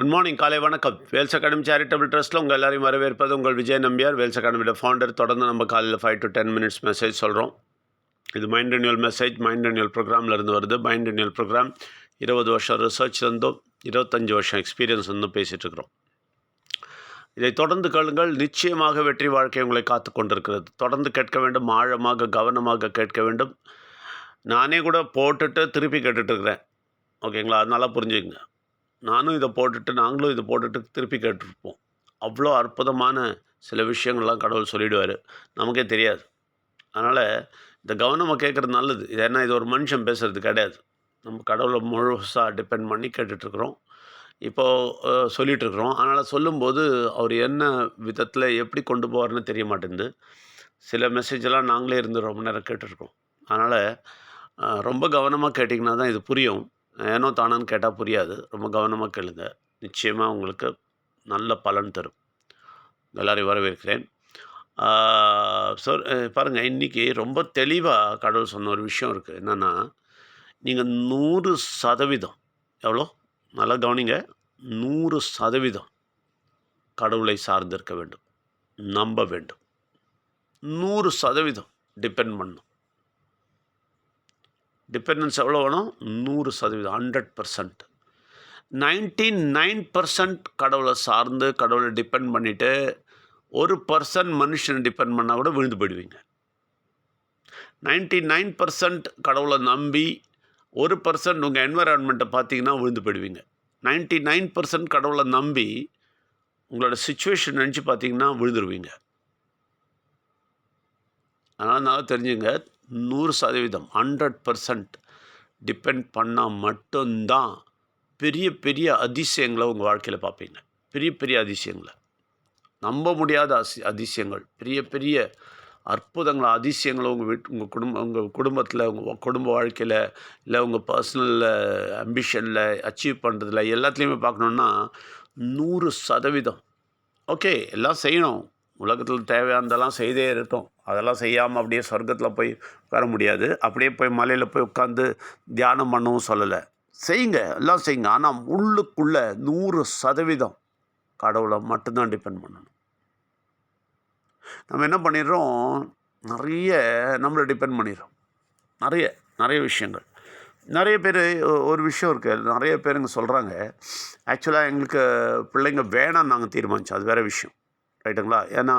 Good morning காலை வணக்கம். Wales academy charitable ட்ரஸ்ட்டில் உங்கள் எல்லாரையும் வரவேற்பது உங்கள் விஜய் நம்பியார். வேல்ஸ் அகாடமியோட ஃபவுண்டர் தொடர்ந்து நம்ம காலையில் five to ten minutes message சொல்கிறோம் இது mind renewal message mind renewal ப்ரோக்ராமில் இருந்து வருது. மைண்ட் ரெனியூல் ப்ரோக்ராம் இருபது வருஷம் ரிசர்ச் இருந்தும் இருபத்தஞ்சி வருஷம் எக்ஸ்பீரியன்ஸ் இருந்தும் பேசிகிட்டு இருக்கிறோம். இதை தொடர்ந்து கேளுங்கள். நிச்சயமாக வெற்றி வாழ்க்கை உங்களை காத்து கொண்டிருக்கிறது. தொடர்ந்து கேட்க வேண்டும். ஆழமாக கவனமாக கேட்க வேண்டும். நானே கூட போட்டுட்டு திருப்பி கேட்டுட்ருக்குறேன் ஓகேங்களா அதனால புரிஞ்சுக்கங்க. நானும் இதை போட்டுட்டு நாங்களும் இதை போட்டுட்டு திருப்பி கேட்டிருப்போம். அவ்வளோ அற்புதமான சில விஷயங்கள்லாம் கடவுள் சொல்லிடுவார். நமக்கே தெரியாது. அதனால் இந்த கவனமாக கேட்குறது நல்லது. இது ஏன்னா இது ஒரு மனுஷன் பேசுகிறது கிடையாது. நம்ம கடவுளை முழுசாக டிபெண்ட் பண்ணி கேட்டுட்ருக்குறோம். இப்போது சொல்லிகிட்ருக்குறோம் அதனால் சொல்லும்போது அவர் என்ன விதத்தில் எப்படி கொண்டு போவார்னு தெரிய மாட்டேங்குது. சில மெசேஜெல்லாம் நாங்களே இருந்து ரொம்ப நேரம் கேட்டுருக்கோம். அதனால் ரொம்ப கவனமாக கேட்டிங்கன்னா தான் இது புரியும். ஏனோ தானான்னு கேட்டால் புரியாது. ரொம்ப கவனமாக கேளுங்க. நிச்சயமாக உங்களுக்கு நல்ல பலன் தரும். எல்லாரையும் வரவேற்கிறேன். ஸோ பாருங்கள் இன்றைக்கி ரொம்ப தெளிவாக கடவுள் சொன்ன ஒரு விஷயம் இருக்குது என்னென்னா நீங்கள் நூறு சதவீதம் எவ்வளோ? நல்லா கவனிங்க. நூறு சதவீதம் கடவுளை சார்ந்திருக்க வேண்டும். நம்ப வேண்டும். நூறு சதவீதம் டிபெண்ட் பண்ணும். டிபெண்டன்ஸ் எவ்வளோ வேணும்? நூறு சதவீதம் hundred percent ninety nine percent கடவுளை சார்ந்து கடவுளை டிபெண்ட் பண்ணிவிட்டு ஒரு பர்சன்ட் மனுஷனை டிபெண்ட் பண்ணால் கூட விழுந்து போயிடுவீங்க. நைன்டி நைன் பர்சன்ட் கடவுளை நம்பி ஒரு பர்சன்ட் உங்கள் என்வரான்மெண்ட்டை பார்த்தீங்கன்னா விழுந்து போயிடுவீங்க. நைன்டி நைன் பர்சன்ட் கடவுளை நம்பி உங்களோட சுச்சுவேஷன் நினச்சி பார்த்தீங்கன்னா விழுந்துருவீங்க. அதனால் நல்லா தெரிஞ்சுங்க. நூறு சதவீதம் ஹண்ட்ரட் பர்சன்ட் டிபெண்ட் பண்ணால் மட்டும்தான் பெரிய பெரிய அதிசயங்களை உங்கள் வாழ்க்கையில் பார்ப்பீங்க. பெரிய பெரிய அதிசயங்களை. நம்ப முடியாத அசி அதிசயங்கள். பெரிய பெரிய அற்புதங்களை அதிசயங்களை உங்கள் வீட்டு உங்கள் குடும்பம் உங்கள் குடும்பத்தில் உங்கள் குடும்ப வாழ்க்கையில் இல்லை உங்கள் பர்சனலில் அம்பிஷனில் அச்சீவ் பண்ணுறதுல எல்லாத்துலேயுமே பார்க்கணுன்னா நூறு சதவீதம். ஓகே எல்லாம் செய்யணும். உலகத்தில் தேவையானதெல்லாம் செய்தே இருக்கட்டும். அதெல்லாம் செய்யாமல் அப்படியே சொர்க்கத்தில் போய் உட்கார முடியாது. அப்படியே போய் மலையில் போய் உட்காந்து தியானம் பண்ணவும் சொல்லலை. செய்யுங்க எல்லாம் செய்யுங்க. ஆனால் உள்ளுக்குள்ளே நூறு சதவீதம் கடவுளை மட்டும்தான் டிபெண்ட் பண்ணணும். நம்ம என்ன பண்ணிடுறோம்? நிறைய நம்மளை டிபெண்ட் பண்ணிடுறோம். நிறைய நிறைய விஷயங்கள். நிறைய பேர் ஒரு விஷயம் இருக்குது நிறைய பேருங்க சொல்கிறாங்க ஆக்சுவலாக எங்களுக்கு பிள்ளைங்க வேணாம் நாங்கள் தீர்மானித்தோம் அது வேறு விஷயம். ரைட்டுங்களா ஏன்னா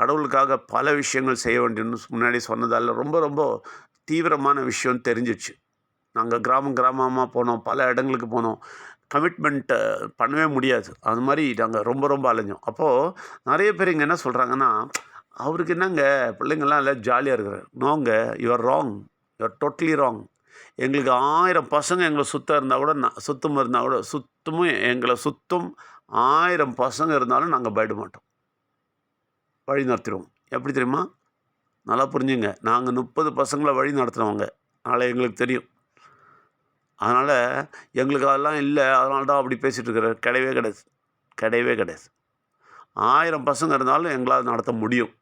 கடவுளுக்காக பல விஷயங்கள் செய்ய வேண்டியன்னு முன்னாடி சொன்னதால் ரொம்ப ரொம்ப தீவிரமான விஷயம் தெரிஞ்சிச்சு. நாங்கள் கிராமம் கிராமமாக போனோம் பல இடங்களுக்கு போனோம். கமிட்மெண்ட்டை பண்ணவே முடியாது. அது மாதிரி நாங்கள் ரொம்ப ரொம்ப அலைஞ்சோம். அப்போது நிறைய பேர் இங்கே என்ன சொல்கிறாங்கன்னா அவருக்கு என்னங்க பிள்ளைங்கள்லாம் எல்லாம் ஜாலியாக இருக்கிறார். நோங்க you're wrong you're totally wrong எங்களுக்கு ஆயிரம் பசங்க எங்களை சுத்தம் இருந்தால் கூட நான் சுத்தம் இருந்தால் கூட சுத்தமும் எங்களை சுத்தம் ஆயிரம் பசங்க இருந்தாலும் நாங்கள் பயப்பட மாட்டோம். வழி நடத்திடுவோம். எப்படி தெரியுமா? நல்லா புரிஞ்சுங்க. நாங்கள் முப்பது பசங்களை வழி நடத்துகிறவங்க அதனால் எங்களுக்கு தெரியும். அதனால் எங்களுக்கு அதெல்லாம் இல்லை. அதனால தான் அப்படி பேசிகிட்டு இருக்கிற கிடையவே கிடையாது. கிடையவே கிடையாது. ஆயிரம் பசங்க இருந்தாலும் எங்களால் நடத்த முடியும்.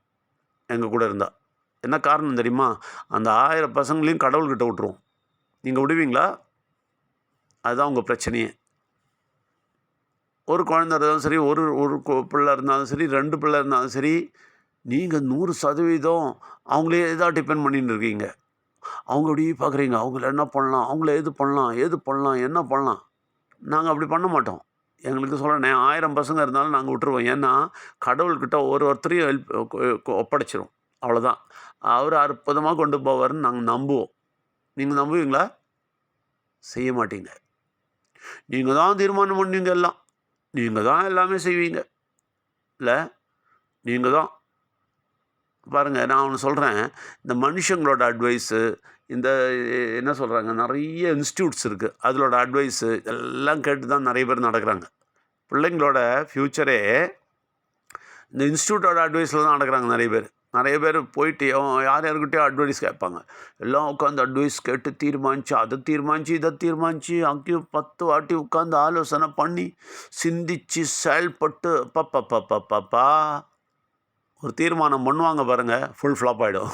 எங்கள் கூட இருந்தால் என்ன காரணம் தெரியுமா? அந்த ஆயிரம் பசங்களையும் கடவுள்கிட்ட விட்ருவோம் நீங்கள் விடுவீங்களா? அதுதான் உங்கள் பிரச்சனையே. ஒரு குழந்த இருந்தாலும் சரி ஒரு ஒரு பிள்ளை இருந்தாலும் சரி ரெண்டு பிள்ளை இருந்தாலும் சரி நீங்கள் நூறு சதவீதம் அவங்களே இதாக டிபெண்ட் பண்ணிட்டு இருக்கீங்க. அவங்க அப்படி பார்க்குறீங்க அவங்கள என்ன பண்ணலாம் அவங்கள எது பண்ணலாம் எது பண்ணலாம் என்ன பண்ணலாம்? நாங்கள் அப்படி பண்ண மாட்டோம். எங்களுக்கு சொல்கிறேன் ஆயிரம் பசங்க இருந்தாலும் நாங்கள் விட்டுருவோம். ஏன்னா கடவுள்கிட்ட ஒரு ஒருத்தரையும் ஹெல்ப் ஒப்படைச்சிரும். அவ்வளோதான் அவர் அற்புதமாக கொண்டு போவார்னு நாங்கள் நம்புவோம். நீங்கள் நம்புவீங்களா? செய்ய மாட்டீங்க. நீங்கள் தான் தீர்மானம் பண்ணுவீங்க எல்லாம். நீங்கள் தான் எல்லாமே செய்வீங்க. இல்லை? நீங்கள் தான். பாருங்கள் நான் ஒன்று சொல்கிறேன் இந்த மனுஷங்களோட அட்வைஸு இந்த என்ன சொல்கிறாங்க நிறைய இன்ஸ்டியூட்ஸ் இருக்குது அதிலோட அட்வைஸு எல்லாம் கேட்டு தான் நிறைய பேர் நடக்கிறாங்க. பிள்ளைங்களோட ஃப்யூச்சரே இந்த இன்ஸ்டியூட்டோட அட்வைஸில் தான் நடக்கிறாங்க நிறைய பேர். நிறைய பேர் போயிட்டு யார் யாருக்கிட்டேயும் அட்வைஸ் கேட்பாங்க. எல்லாம் உட்காந்து அட்வைஸ் கேட்டு தீர்மானிச்சு அதை தீர்மானிச்சு இதை தீர்மானிச்சு அங்கேயும் பத்து வாட்டி உட்காந்து ஆலோசனை பண்ணி சிந்திச்சு செயல்பட்டு பப்பா ஒரு தீர்மானம் பண்ணுவாங்க பாருங்கள் ஃபுல் ஃப்ளாப் ஆகிடும்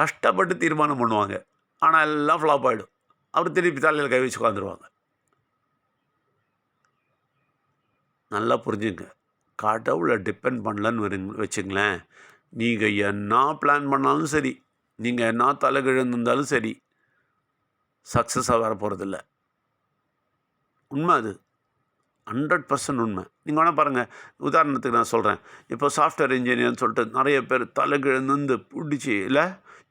கஷ்டப்பட்டு தீர்மானம் பண்ணுவாங்க. ஆனால் எல்லாம் ஃப்ளாப் ஆகிடும் அவர் திருப்பி தலையில் கை வச்சு உட்காந்துருவாங்க நல்லா புரிஞ்சுங்க. கடவுளை டிபெண்ட் பண்ணலன்னு வருங்க வச்சுங்களேன். நீங்கள் என்ன பிளான் பண்ணாலும் சரி நீங்கள் என்ன தலைகிழந்திருந்தாலும் சரி சக்ஸஸாக வர போகிறதில்ல உண்மை அது. ஹண்ட்ரட் பர்சன்ட் உண்மை. நீங்கள் வேணால் பாருங்கள் உதாரணத்துக்கு நான் சொல்கிறேன் இப்போ சாஃப்ட்வேர் இன்ஜினியர்னு சொல்லிட்டு நிறைய பேர் தலைகிழந்து பிடிச்சி இல்லை?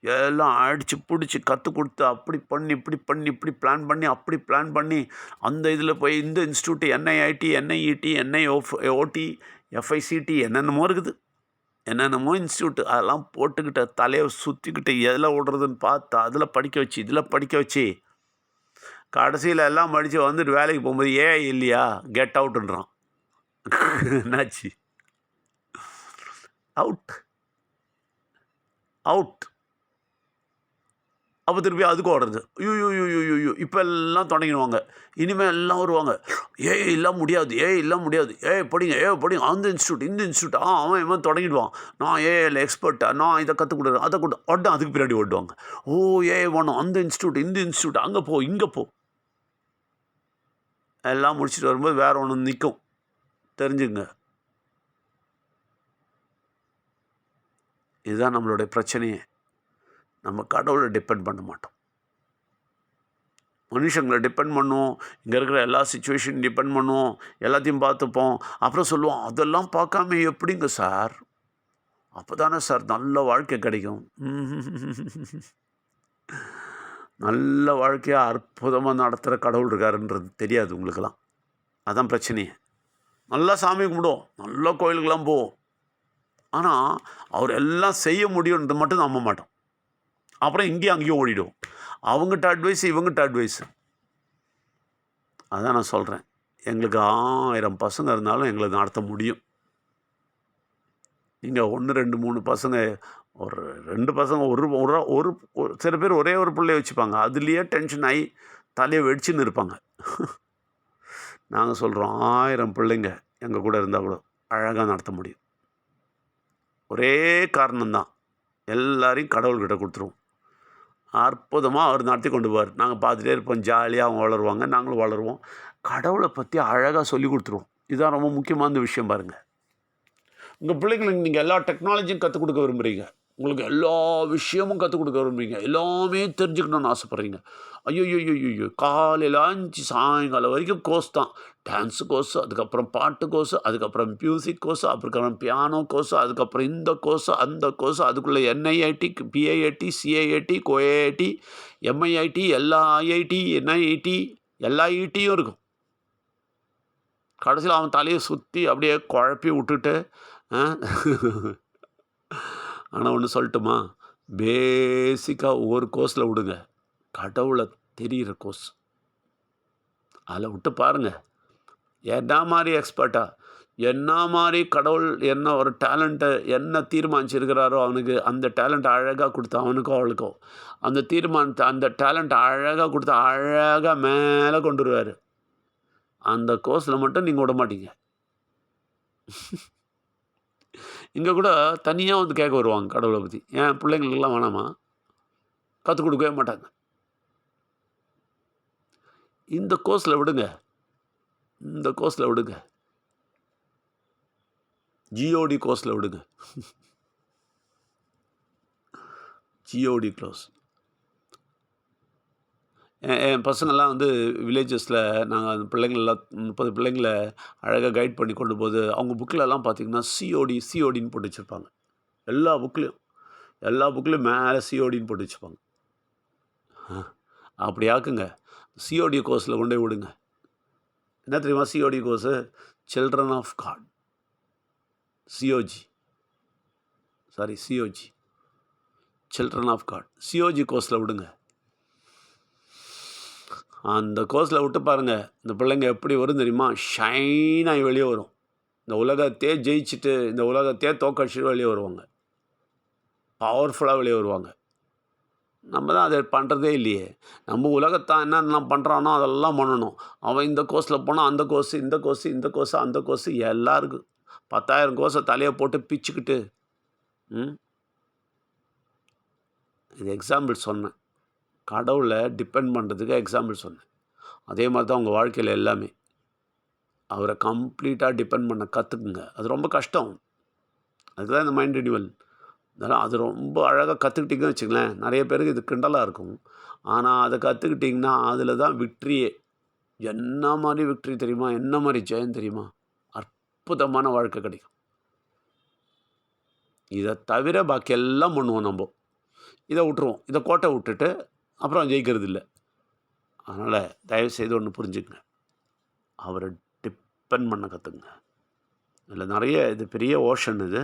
எல்லாம் அடித்து பிடிச்சி கற்றுக் கொடுத்து அப்படி பண்ணி இப்படி பண்ணி இப்படி பிளான் பண்ணி அப்படி பிளான் பண்ணி அந்த இதில் போய் இந்த இன்ஸ்டியூட் என்ஐஐடி என்ஐஇடி என்ஐஓ ஓடி எஃப்ஐசிடி என்னென்னமோ இருக்குது. என்னென்னமோ இன்ஸ்டியூட் அதெல்லாம் போட்டுக்கிட்ட தலையை சுற்றிக்கிட்டு எதில் விடுறதுன்னு பார்த்து அதில் படிக்க வச்சு இதில் படிக்க வச்சு கடைசியில் எல்லாம் படித்து வந்துட்டு வேலைக்கு போகும்போது ஏ இல்லையா? கெட் அவுட்டுன்றான் என்னாச்சு? அவுட் அவுட் அப்போ திருப்பி அதுக்கு ஓடுறது யூ யூ யூ யூ யூ இப்போ எல்லாம் தொடங்கிடுவாங்க. இனிமேல் எல்லாம் வருவாங்க. ஏ எல்லாம் முடியாது ஏ எல்லாம் முடியாது. ஏ படிங்க ஏ படிங்க. அந்த இன்ஸ்டியூட் இந்த இன்ஸ்டியூட் ஆ அவன் இவன் தொடங்கிடுவான். நான் ஏல எக்ஸ்பர்ட்டா நான் இதை கற்றுக் கொடுக்குறேன். அதை கொடு. உடனே அதுக்கு பின்னாடி ஓடுவாங்க ஓ ஏ வேணும். அந்த இன்ஸ்டியூட் இந்த இன்ஸ்டியூட் அங்கே போ இங்கே போ. எல்லாம் முடிச்சுட்டு வரும்போது வேற ஒன்று நிற்கும் தெரிஞ்சுங்க இதுதான் நம்மளுடைய பிரச்சனையே. நம்ம கடவுளை டிபெண்ட் பண்ண மாட்டோம். மனுஷங்களை டிபெண்ட் பண்ணுவோம். இங்கே இருக்கிற எல்லா சுச்சுவேஷன் டிபெண்ட் பண்ணுவோம். எல்லாத்தையும் பார்த்துப்போம். அப்புறம் சொல்லுவோம் அதெல்லாம் பார்க்காம எப்படிங்க சார்? அப்போ தானே சார் நல்ல வாழ்க்கை கிடைக்கும். நல்ல வாழ்க்கையாக அற்புதமாக நடத்துகிற கடவுள் இருக்காருன்றது தெரியாது உங்களுக்கெல்லாம். அதான் பிரச்சனையே. நல்லா சாமி கும்பிடுவோம். நல்ல கோயிலுக்கெல்லாம் போவோம். ஆனால் அவர் எல்லாம் செய்ய முடியுன்றது மட்டும் நம்ப மாட்டோம். அப்புறம் இங்கேயும் அங்கேயும் ஓடிடும். அவங்ககிட்ட அட்வைஸ் இவங்ககிட்ட அட்வைஸ் அதான் நான் சொல்கிறேன் எங்களுக்கு ஆயிரம் பசங்க இருந்தாலும் எங்களுக்கு நடத்த முடியும். நீங்கள் ஒன்று ரெண்டு மூணு பசங்க ஒரு ரெண்டு பசங்க ஒரு ஒரு ஒரு ஒரு சில பேர் ஒரே ஒரு பிள்ளைய வச்சுப்பாங்க. அதுலேயே டென்ஷன் ஆகி தலையை வெடிச்சுன்னு இருப்பாங்க. நாங்கள் சொல்கிறோம் ஆயிரம் பிள்ளைங்க எங்கள் கூட இருந்தால் கூட அழகாக நடத்த முடியும். ஒரே காரணம்தான். எல்லாரையும் கடவுள்கிட்ட கொடுத்துருவோம். அற்புதமாக அவர் நடத்தி கொண்டு போவார். நாங்கள் பார்த்துட்டே இருப்போம். ஜாலியாக அவங்க வளருவாங்க. நாங்களும் வளருவோம். கடவுளை பற்றி அழகாக சொல்லி கொடுத்துருவோம். இதுதான் ரொம்ப முக்கியமான விஷயம் பாருங்கள் உங்கள் பிள்ளைங்களுக்கு நீங்கள் எல்லா டெக்னாலஜியும் கற்றுக் கொடுக்க விரும்புகிறீங்க உங்களுக்கு எல்லா விஷயமும் கற்றுக் கொடுக்க விரும்புறீங்க. எல்லாமே தெரிஞ்சுக்கணும்னு ஆசைப்பட்றீங்க. ஐயோ ஐயோ ஐயோ காலையில் அஞ்சு சாயங்காலம் வரைக்கும் கோர்ஸ் தான். டான்ஸு கோர்ஸு அதுக்கப்புறம் பாட்டு கோர்ஸு அதுக்கப்புறம் மியூசிக் கோர்ஸ் அப்புறம் பியானோ கோர்ஸு அதுக்கப்புறம் இந்த கோர்ஸு அந்த கோர்ஸு அதுக்குள்ளே என்ஐஐடி பிஐஐடி சிஐஐடி கோஏஐடி எம்ஐஐடி எல்லா ஐஐடி என்ஐஐடி எல்லா ஐடியும் இருக்கும். கடைசியில் அவன் தலையை சுற்றி அப்படியே குழப்பி விட்டுட்டு ஆனால் ஒன்று சொல்லட்டுமா? பேசிக்காக ஒவ்வொரு கோர்ஸில் விடுங்க. கடவுளை தெரிகிற கோர்ஸ் அதில் விட்டு பாருங்கள் என்ன மாதிரி எக்ஸ்பர்ட்டாக என்ன மாதிரி கடவுள் என்ன ஒரு டேலண்ட்டை என்ன தீர்மானிச்சிருக்கிறாரோ அவனுக்கு அந்த டேலண்ட் அழகாக கொடுத்தா அவனுக்கோ அவளுக்கோ. அந்த தீர்மானத்தை அந்த டேலண்ட் அழகாக கொடுத்து அழகாக மேலே கொண்டு வருவார். அந்த கோர்ஸில் மட்டும் நீங்கள் விட மாட்டீங்க. இங்கே கூட தனியாக வந்து கேட்க வருவாங்க கடவுளை பற்றி ஏன்? பிள்ளைங்களுக்கெல்லாம் வேணாமா? கற்றுக் கொடுக்கவே மாட்டாங்க. இந்த கோர்ஸில் விடுங்க. இந்த கோர்ஸில் விடுங்க. ஜிஓடி கோர்ஸில் விடுங்க. ஜிஓடி க்ளோஸ் என் பசங்கள்லாம் வந்து வில்லேஜஸில் நாங்கள் அந்த பிள்ளைங்களெல்லாம் முப்பது பிள்ளைங்கள அழகாக கைட் பண்ணி கொண்டு போது அவங்க புக்கிலலாம் பார்த்திங்கன்னா சிஓடி சிஓடின்னு போட்டு வச்சுருப்பாங்க. எல்லா புக்லேயும் எல்லா புக்லேயும் மேலே சிஓடின்னு போட்டு வச்சுப்பாங்க அப்படி ஆக்குங்க. சிஓடி கோர்ஸில் கொண்டு போய் விடுங்க. என்ன தெரியுமா COD course children of God COG sorry COG children of God COG கோர்ஸில் விடுங்க. அந்த கோர்ஸில் விட்டு பாருங்கள் இந்த பிள்ளைங்க எப்படி வரும் தெரியுமா? ஷைனாகி வெளியே வரும். இந்த உலகத்தையே ஜெயிச்சுட்டு இந்த உலகத்தையே தோக்கடிச்சுட்டு வெளியே வருவாங்க. பவர்ஃபுல்லாக வெளியே வருவாங்க. நம்ம தான் அதை பண்ணுறதே இல்லையே. நம்ம உலகத்தான் என்னென்னலாம் பண்ணுறானோ அதெல்லாம் பண்ணணும். அவன் இந்த கோர்ஸில் போனால் அந்த கோர்ஸ் இந்த கோர்ஸ் இந்த கோர்ஸ் அந்த கோர்ஸ் எல்லாருக்கும் பத்தாயிரம் கோர்ஸை தலையை போட்டு பிச்சுக்கிட்டு ம்? இது எக்ஸாம்பிள் சொன்னேன். கடவுளை டிபெண்ட் பண்ணுறதுக்கு எக்ஸாம்பிள் சொன்னேன். அதே மாதிரி தான் உங்கள் வாழ்க்கையில் எல்லாமே. அவரை கம்ப்ளீட்டாக டிபெண்ட் பண்ண கற்றுக்குங்க அது ரொம்ப கஷ்டம். அதுதான் இந்த மைண்ட் ரினிவல் அதனால் அது ரொம்ப அழகாக கற்றுக்கிட்டிங்கன்னு வச்சுங்களேன் நிறைய பேருக்கு இது கிண்டலாக இருக்கும். ஆனால் அதை கற்றுக்கிட்டிங்கன்னா அதில் தான் விக்ட்ரியே என்ன மாதிரி விக்ட்ரி தெரியுமா? என்ன மாதிரி ஜெயம் தெரியுமா? அற்புதமான வாழ்க்கை கிடைக்கும். இதை தவிர பாக்கி எல்லாம் பண்ணுவோம் நம்ம. இதை விட்டுருவோம். இதை கோட்டை விட்டுட்டு அப்புறம் ஜெயிக்கிறது இல்லை அதனால் தயவுசெய்து ஒன்று புரிஞ்சுக்கங்க. அவரை டிபெண்ட் பண்ண கற்றுக்குங்க இதில் நிறைய இது பெரிய ஓஷன் இது.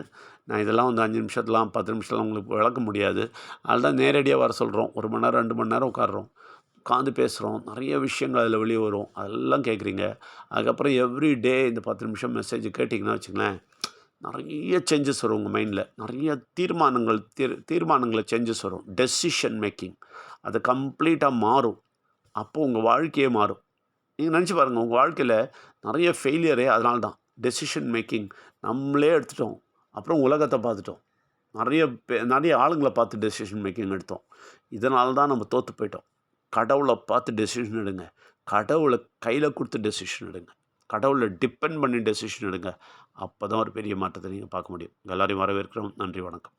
நான் இதெல்லாம் வந்து அஞ்சு நிமிஷத்துலாம் பத்து நிமிஷத்துலாம் உங்களுக்கு விளக்க முடியாது. அதனால தான் நேரடியாக வர சொல்கிறோம் ஒரு மணி நேரம் ரெண்டு மணி நேரம் உட்காடுறோம் உட்காந்து பேசுகிறோம் நிறைய விஷயங்கள் அதில் வெளியே வரும். அதெல்லாம் கேட்குறீங்க. அதுக்கப்புறம் எவ்ரி டே இந்த பத்து நிமிஷம் மெசேஜ் கேட்டிங்கன்னா வச்சுங்களேன் நிறைய சேஞ்சஸ் வரும் உங்கள் மைண்டில் நிறைய தீர்மானங்கள் தீர் தீர்மானங்களை சேஞ்சஸ் வரும். டெசிஷன் மேக்கிங் அது கம்ப்ளீட்டாக மாறும். அப்போது உங்கள் வாழ்க்கையே மாறும். நீங்கள் நினச்சி பாருங்கள் உங்கள் வாழ்க்கையில் நிறைய ஃபெயிலியரே அதனால தான் டெசிஷன் மேக்கிங் நம்மளே எடுத்துட்டோம். அப்புறம் உலகத்தை பார்த்துட்டோம். நிறைய பே நிறைய ஆளுங்களை பார்த்து டெசிஷன் மேக்கிங் எடுத்தோம். இதனால தான் நம்ம தோற்று போயிட்டோம். கடவுளை பார்த்து டெசிஷன் எடுங்க. கடவுளை கையில் கொடுத்து டெசிஷன் எடுங்க. கடவுளை டிபெண்ட் பண்ணி டெசிஷன் எடுங்க. அப்போ தான் ஒரு பெரிய மாற்றத்தை நீங்கள் பார்க்க முடியும். உங்க எல்லாரையும் வரவேற்கிறோம். நன்றி வணக்கம்.